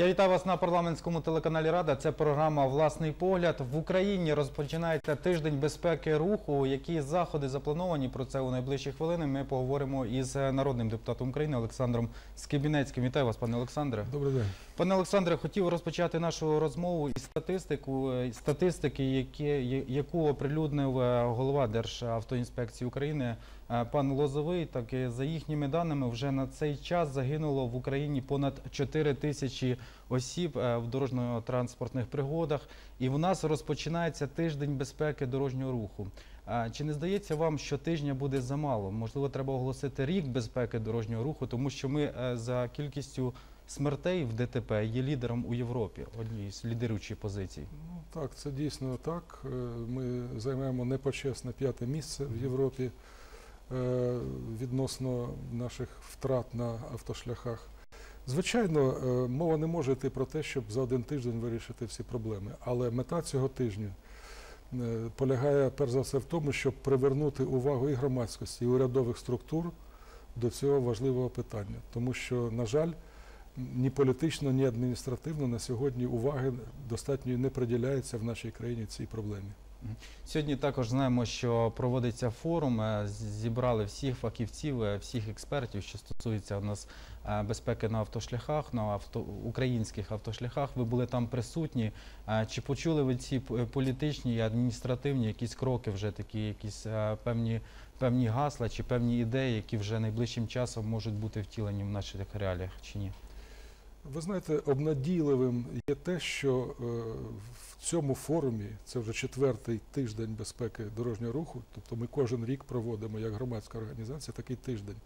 Я вітаю вас на парламентському телеканалі Рада. Це програма Власний погляд. В Україні розпочинається тиждень безпеки руху. Які заходи заплановані про це у найближчі хвилини? Ми поговоримо із народним депутатом України Олександром Скибінецьким. Вітаю вас, пане Олександре. Добрий день. Пане Олександре, хотів розпочати нашу розмову із статистику е, статистики, які, яку оприлюднив е, голова Державтоінспекції України е, пан Лозовий. Так і за їхніми даними, вже на цей час загинуло в Україні понад 4 тисячі осіб е, в дорожньо-транспортних пригодах. І в нас розпочинається тиждень безпеки дорожнього руху. А Чи не здається вам, що тижня буде замало? Можливо, треба оголосити рік безпеки дорожнього руху, тому що ми е, за кількістю смертей в ДТП є лідером у Європі, однією з лідируючих позицій. Ну так, це дійсно так. Е, Ми займаємо непочесне п'яте місце в Європі е, відносно наших втрат на автошляхах. Звичайно, е, мова не може йти про те, щоб за один тиждень вирішити всі проблеми. Але мета цього тижня е, полягає перш за все в тому, щоб привернути увагу і громадськості, і урядових структур до цього важливого питання. Тому що, на жаль, ні політично, ні адміністративно на сьогодні уваги достатньо не приділяється в нашій країні цій проблемі. Сьогодні також знаємо, що проводиться форум. е, Зібрали всіх фахівців, е, всіх експертів, що стосується у нас е, безпеки на автошляхах, на авто українських автошляхах. Ви були там присутні. Чи почули ви ці політичні і адміністративні якісь кроки, вже такі, якісь певні певні гасла чи певні ідеї, які вже найближчим часом можуть бути втілені в наших реаліях, чи ні? Ви знаєте, обнадійливим є те, що е, в цьому форумі це вже четвертий тиждень безпеки дорожнього руху. Тобто ми кожен рік проводимо як громадська організація такий тиждень.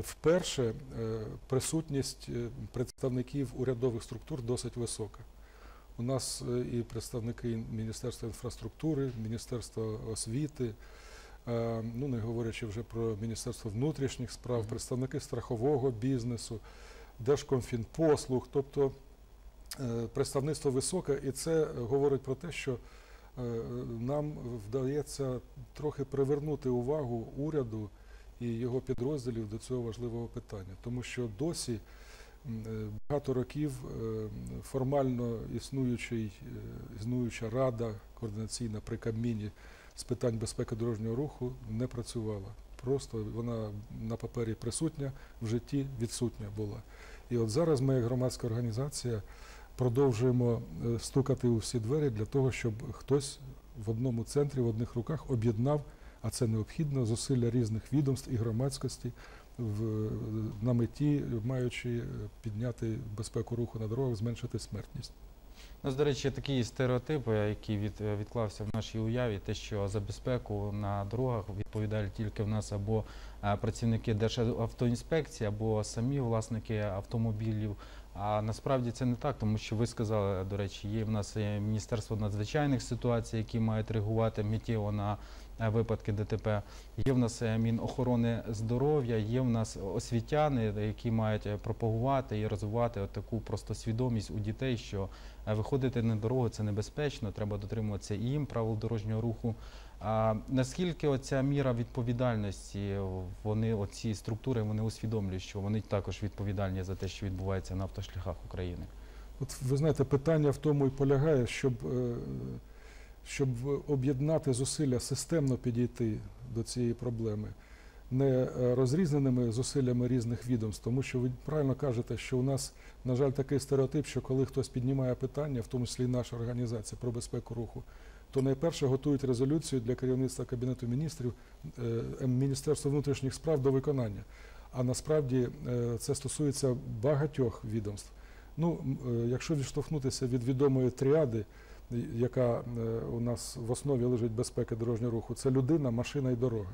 Вперше е, присутність е, представників урядових структур досить висока. У нас е, і представники Міністерства інфраструктури, Міністерства освіти, е, ну не говорячи вже про Міністерство внутрішніх справ, представники страхового бізнесу. Держкомфінпослуг, тобто е, представництво високе, і це говорить про те, що е, нам вдається трохи привернути увагу уряду і його підрозділів до цього важливого питання, тому що досі е, багато років формально існуючий, існуюча рада координаційна при Кабміні з питань безпеки дорожнього руху не працювала. Просто вона на папері присутня, в житті відсутня була. І от зараз ми, як громадська організація, продовжуємо е, стукати у всі двері для того, щоб хтось в одному центрі, в одних руках об'єднав, а це необхідно, зусилля різних відомств і громадськості в, на меті, маючи е, підняти безпеку руху на дорогах, зменшити смертність. У нас, до речі, такі стереотипи, які від, е, відклався в нашій уяві, те, що за безпеку на дорогах відповідають тільки в нас або е, працівники Державтоінспекції, або самі власники автомобілів. А насправді це не так, тому що ви сказали, до речі, є в нас е, Міністерство надзвичайних ситуацій, які мають реагувати миттєво на випадки ДТП. Є в нас е, Мінохорони здоров'я, є в нас освітяни, які мають е, пропагувати і розвивати таку просто свідомість у дітей, що е, виходити на дорогу це небезпечно, треба дотримуватися і їм правил дорожнього руху. А наскільки оця міра відповідальності, вони оці структури вони усвідомлюють, що вони також відповідальні за те, що відбувається на автошляхах України? От ви знаєте, питання в тому і полягає, щоб, е, щоб об'єднати зусилля, системно підійти до цієї проблеми, не е, розрізненими зусиллями різних відомств, тому що ви правильно кажете, що у нас, на жаль, такий стереотип, що коли хтось піднімає питання, в тому числі і наша організація про безпеку руху, то найперше готують резолюцію для керівництва Кабінету міністрів е, Міністерства внутрішніх справ до виконання. А насправді е, це стосується багатьох відомств. Ну, якщо відштовхнутися від відомої тріади, яка е, у нас в основі лежить безпеки дорожнього руху, це людина, машина і дорога.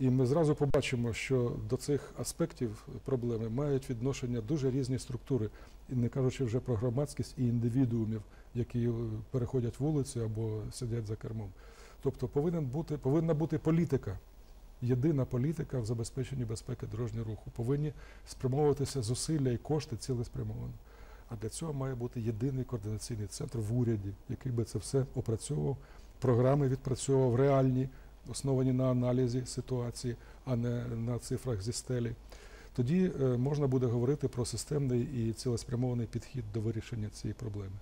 І ми зразу побачимо, що до цих аспектів проблеми мають відношення дуже різні структури, і не кажучи вже про громадськість і індивідуумів, які е, переходять вулицю або сидять за кермом. Тобто повинен бути, повинна бути політика, єдина політика в забезпеченні безпеки дорожнього руху. Повинні спрямовуватися зусилля і кошти цілеспрямовано. А для цього має бути єдиний координаційний центр в уряді, який би це все опрацьовував, програми відпрацьовував реальні, основані на аналізі ситуації, а не на цифрах зі стелі. тоді е, можна буде говорити про системний і цілеспрямований підхід до вирішення цієї проблеми.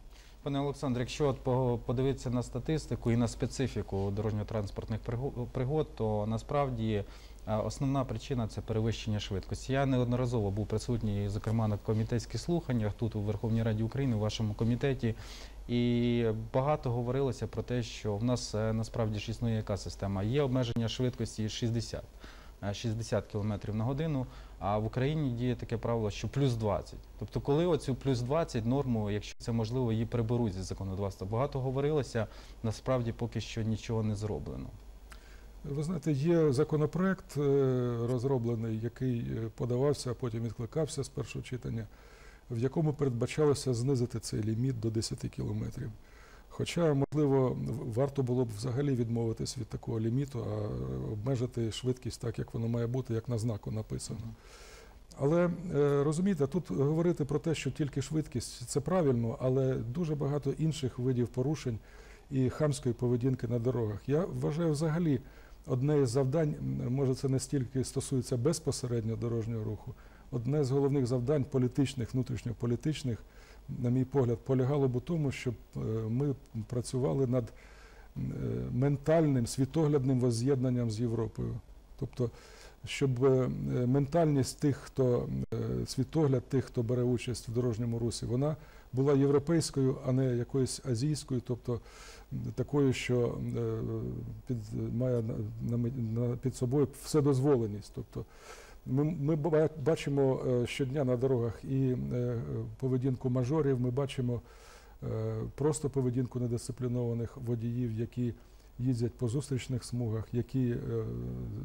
Пане Олександре, якщо от подивитися на статистику і на специфіку дорожньо-транспортних приго- пригод, то насправді основна причина це перевищення швидкості. Я неодноразово був присутній, зокрема на комітетських слуханнях тут у Верховній Раді України, у вашому комітеті. І багато говорилося про те, що в нас е, насправді ж існує яка система. Є обмеження швидкості 60, е, 60 км на годину, а в Україні діє таке правило, що плюс 20. Тобто, коли оцю плюс 20 норму, якщо це можливо, її приберуть зі законодавства. Багато говорилося, насправді поки що нічого не зроблено. Ви знаєте, є законопроект е, розроблений, який е, подавався, а потім відкликався з першого читання, в якому передбачалося знизити цей ліміт до 10 кілометрів. Хоча, можливо, варто було б взагалі відмовитись від такого ліміту, а обмежити швидкість так, як воно має бути, як на знаку написано. Але е, розумієте, тут говорити про те, що тільки швидкість це правильно, але дуже багато інших видів порушень і хамської поведінки на дорогах. Я вважаю взагалі одне із завдань, може це не стільки стосується безпосередньо дорожнього руху, одне з головних завдань політичних, внутрішньополітичних, на мій погляд, полягало б у тому, щоб е, ми працювали над е, ментальним, світоглядним возз'єднанням з Європою. Тобто, щоб е, ментальність тих, хто світогляд тих, хто бере участь в дорожньому русі, вона була європейською, а не якоюсь азійською, тобто такою, що е, під, має під собою вседозволеність. Тобто ми, ми бачимо е, щодня на дорогах і е, поведінку мажорів, ми бачимо просто поведінку недисциплінованих водіїв, які їздять по зустрічних смугах, які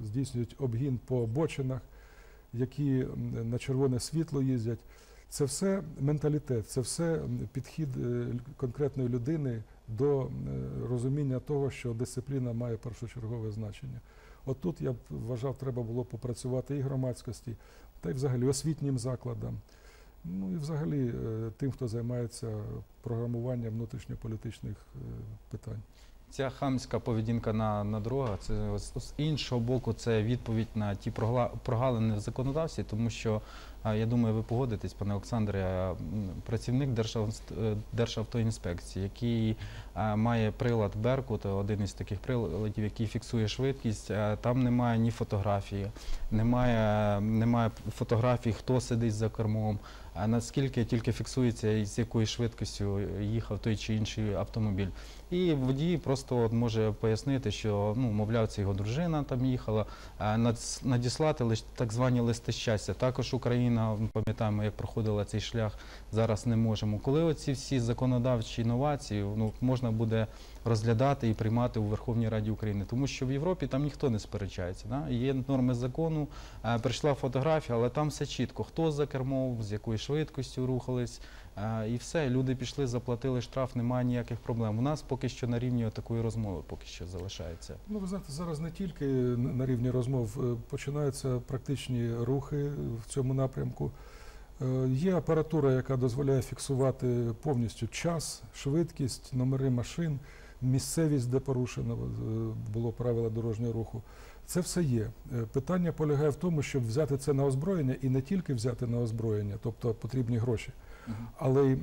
здійснюють обгін по обочинах, які на червоне світло їздять. Це все менталітет, це все підхід е, конкретної людини до е, розуміння того, що дисципліна має першочергове значення. От тут я б вважав, треба було попрацювати і громадськості, та й взагалі освітнім закладам. Ну і взагалі е, тим, хто займається програмуванням внутрішньополітичних питань. Ця хамська поведінка на, на дорогах, це з іншого боку, це відповідь на ті прогалини в законодавстві, тому що я думаю, ви погодитесь, пане Олександре, працівник е, Державтоінспекції, який має прилад Беркут, один із таких приладів, який фіксує швидкість. Там немає ні фотографії, немає, немає фотографій, хто сидить за кермом. А наскільки тільки фіксується, з якою швидкістю їхав той чи інший автомобіль. І водій просто от може пояснити, що ну, мовляв, це його дружина там їхала, надіслати лише так звані листи щастя. Також Україна, пам'ятаємо, як проходила цей шлях, зараз не можемо. Коли оці всі законодавчі інновації ну, можна буде розглядати і приймати у Верховній Раді України, тому що в Європі там ніхто не сперечається. Да? Є норми закону, е, прийшла фотографія, але там все чітко, хто за кермом, з якою швидкістю рухались. Е, І все, люди пішли, заплатили штраф, немає ніяких проблем. У нас поки що на рівні такої розмови поки що залишається. Ну, ви знаєте, зараз не тільки на рівні розмов е, починаються практичні рухи в цьому напрямку. Є апаратура, яка дозволяє фіксувати повністю час, швидкість, номери машин, місцевість, де порушено е, було правила дорожнього руху. Це все є. Е, Питання полягає в тому, щоб взяти це на озброєння і не тільки взяти на озброєння, тобто потрібні гроші, але й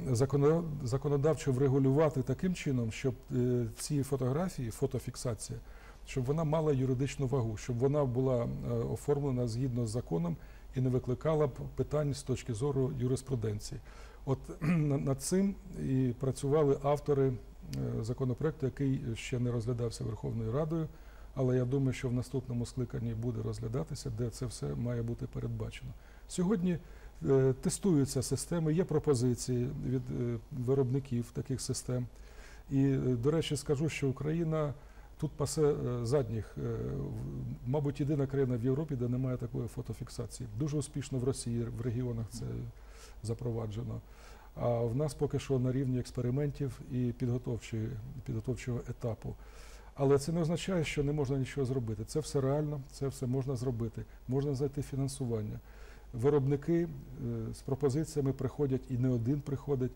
законодавчо врегулювати таким чином, щоб е, ці фотографії, фотофіксація, щоб вона мала юридичну вагу, щоб вона була оформлена згідно з законом і не викликала б питань з точки зору юриспруденції. От над цим і працювали автори е, законопроекту, який ще не розглядався Верховною Радою, але я думаю, що в наступному скликанні буде розглядатися, де це все має бути передбачено. Сьогодні е, тестуються системи, є пропозиції від е, виробників таких систем. І, до речі, скажу, що Україна тут пасе задніх, мабуть, єдина країна в Європі, де немає такої фотофіксації. Дуже успішно в Росії, в регіонах це запроваджено. А в нас поки що на рівні експериментів і підготовчого етапу. Але це не означає, що не можна нічого зробити. Це все реально, це все можна зробити. Можна знайти фінансування. Виробники е, з пропозиціями приходять, і не один приходить.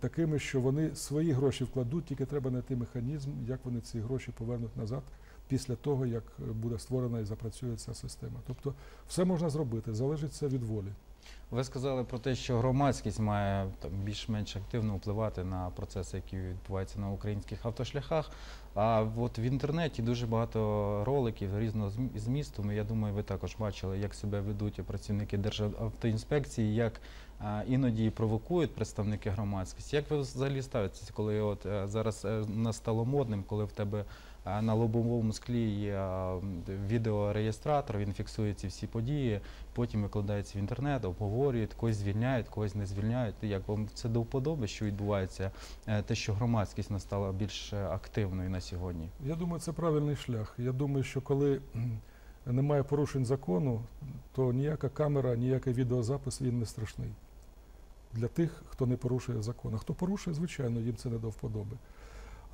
такими, що вони свої гроші вкладуть, тільки треба знайти механізм, як вони ці гроші повернуть назад після того, як е, буде створена і запрацює ця система. Тобто все можна зробити, залежить це від волі. Ви сказали про те, що громадськість має більш-менш активно впливати на процеси, які відбуваються на українських автошляхах. А от в інтернеті дуже багато роликів різного зм- змісту. Я думаю, ви також бачили, як себе ведуть працівники Державтоінспекції, як іноді провокують представники громадськості. Як ви взагалі ставитеся, коли е, зараз е, нас стало модним, коли в тебе на лобовому склі є відеореєстратор, він фіксує ці всі події, потім викладається в інтернет, обговорюють, когось звільняють, когось не звільняють. Як вам це до вподоби, що відбувається, е, те, що громадськість не стала більш е, активною на сьогодні? Я думаю, це правильний шлях. Я думаю, що коли немає порушень закону, то ніяка камера, ніякий відеозапис він не страшний. Для тих, хто не порушує закон. А хто порушує, звичайно, їм це не до вподоби.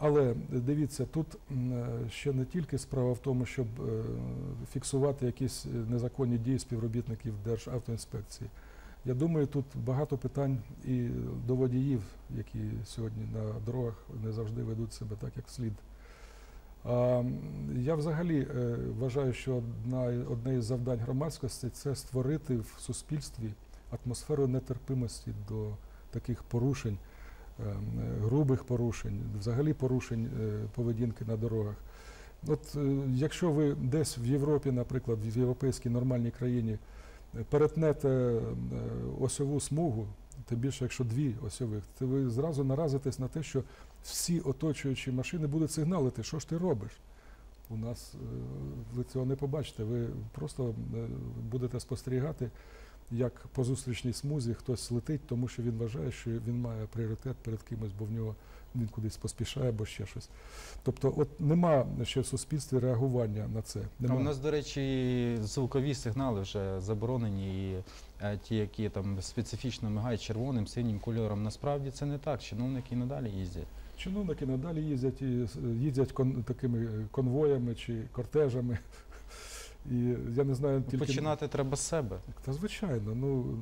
Але дивіться, тут е, ще не тільки справа в тому, щоб е, фіксувати якісь е, незаконні дії співробітників Державтоінспекції. Я думаю, тут багато питань і до водіїв, які сьогодні на дорогах не завжди ведуть себе так, як слід. Я взагалі вважаю, що одна, одне із завдань громадськості це створити в суспільстві атмосферу нетерпимості до таких порушень, грубих порушень, взагалі порушень е, поведінки на дорогах. От е, якщо ви десь в Європі, наприклад, в європейській нормальній країні е, перетнете е, осьову смугу, тим більше, якщо дві осьових, то ви зразу наразитесь на те, що всі оточуючі машини будуть сигналити, що ж ти робиш. У нас е, ви цього не побачите. Ви просто е, будете спостерігати, як по зустрічній смузі хтось летить, тому що він вважає, що він має пріоритет перед кимось, бо в нього він кудись поспішає або ще щось. Тобто, от нема ще в суспільстві реагування на це. А Нема. у нас, до речі, звукові сигнали вже заборонені, і е, ті, які там специфічно мигають червоним, синім кольором. Насправді це не так. Чиновники і надалі їздять. Чиновники надалі їздять і їздять кон, такими е, конвоями чи кортежами. І я не знаю, тільки Починати треба з себе. Та звичайно, ну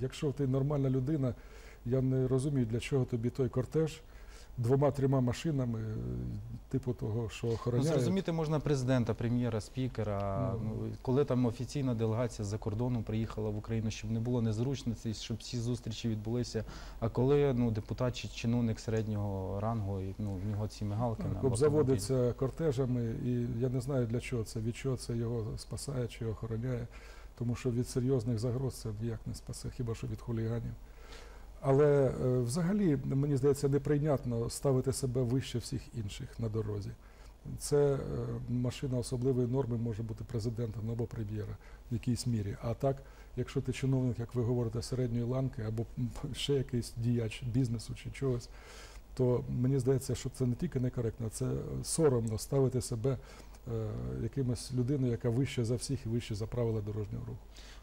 якщо ти нормальна людина, я не розумію, для чого тобі той кортеж двома-трьома машинами, типу того, що Ну, охороняє. зрозуміти можна президента, прем'єра, спікера. Ну. Ну, коли там офіційна делегація з-за кордону приїхала в Україну, щоб не було незручностей, щоб всі зустрічі відбулися. А коли ну, депутат чи чиновник середнього рангу, і, ну, в нього ці мигалки на Так, автомобілі. обзаводиться кортежами, і я не знаю для чого це, від чого це його спасає чи охороняє, тому що від серйозних загроз це ніяк не спасе, хіба що від хуліганів. Але е, взагалі, мені здається, неприйнятно ставити себе вище всіх інших на дорозі. Це е, машина особливої норми може бути президентом або прем'єра в якійсь мірі. А так, якщо ти чиновник, як ви говорите, середньої ланки, або ще якийсь діяч бізнесу чи чогось, то мені здається, що це не тільки некоректно, це соромно ставити себе е, якимось людиною, яка вище за всіх і вище за правила дорожнього руху.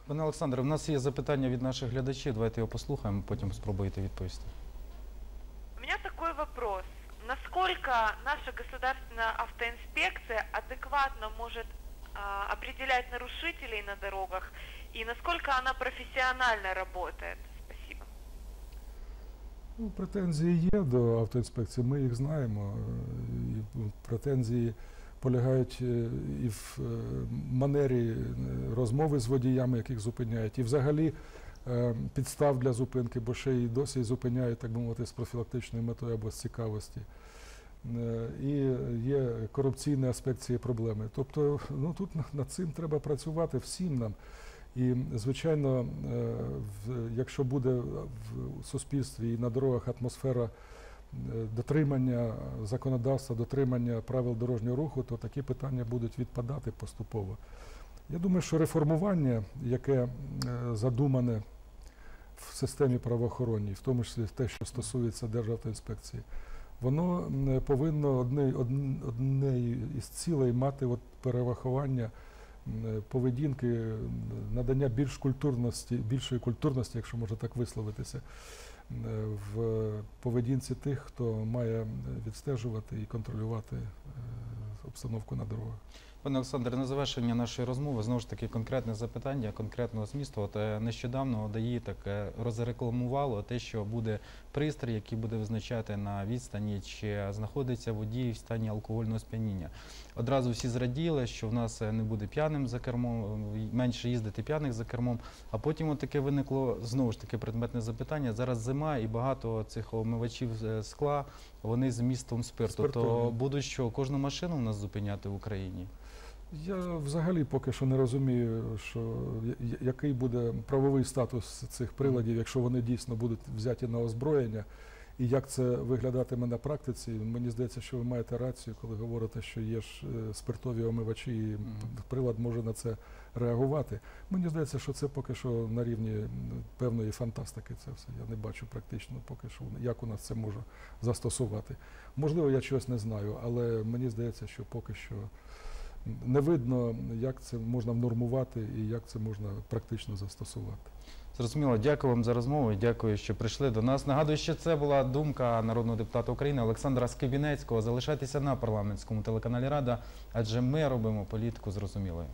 Пане Олександре, в нас є запитання від наших глядачів. Давайте його послухаємо, потім спробуєте відповісти. У меня такой вопрос. Насколько наша государственная автоинспекция адекватно может а, определять нарушителей на дорогах и насколько она профессионально работает? Спасибо. Ну, претензії є до автоінспекції, ми їх знаємо. е, І претензії полягають е, і в е, манері е, розмови з водіями, яких зупиняють, і взагалі підстав для зупинки, бо ще й досі зупиняють, так би мовити, з профілактичною метою або з цікавості. І є корупційний аспект цієї проблеми. Тобто, ну тут над цим треба працювати всім нам. І, звичайно, якщо буде в суспільстві і на дорогах атмосфера дотримання законодавства, дотримання правил дорожнього руху, то такі питання будуть відпадати поступово. Я думаю, що реформування, яке е, задумане в системі правоохоронній, в тому числі те, що стосується Державтоінспекції, воно повинно одне, одне із цілей мати от перерахування поведінки, надання більш культурності, більшої культурності, якщо можна так висловитися, в поведінці тих, хто має відстежувати і контролювати е, обстановку на дорогах. Пане Олександре, на завершення нашої розмови знову ж таки конкретне запитання конкретного змісту. От е, нещодавно ОДАІ так е, розрекламувало те, що буде пристрій, який буде визначати на відстані, чи знаходиться водій в стані алкогольного сп'яніння. Одразу всі зраділи, що в нас е, не буде п'яним за кермом, менше їздити п'яних за кермом. А потім от таке виникло знову ж таки предметне запитання. Зараз зима і багато цих омивачів скла вони з містом спирту. То будуть що кожну машину в нас зупиняти в Україні? Я взагалі поки що не розумію, що який буде правовий статус цих приладів, якщо вони дійсно будуть взяті на озброєння, і як це виглядатиме на практиці. Мені здається, що ви маєте рацію, коли говорите, що є ж е, спиртові омивачі, і прилад може на це реагувати. Мені здається, що це поки що на рівні певної фантастики. Це все. Я не бачу практично поки що, як у нас це може застосувати. Можливо, я чогось не знаю, але мені здається, що поки що не видно, як це можна внормувати і як це можна практично застосувати. Зрозуміло, дякую вам за розмову. і Дякую, що прийшли до нас. Нагадую, що це була думка народного депутата України Олександра Скибінецького. Залишайтеся на парламентському телеканалі Рада, адже ми робимо політику зрозумілою.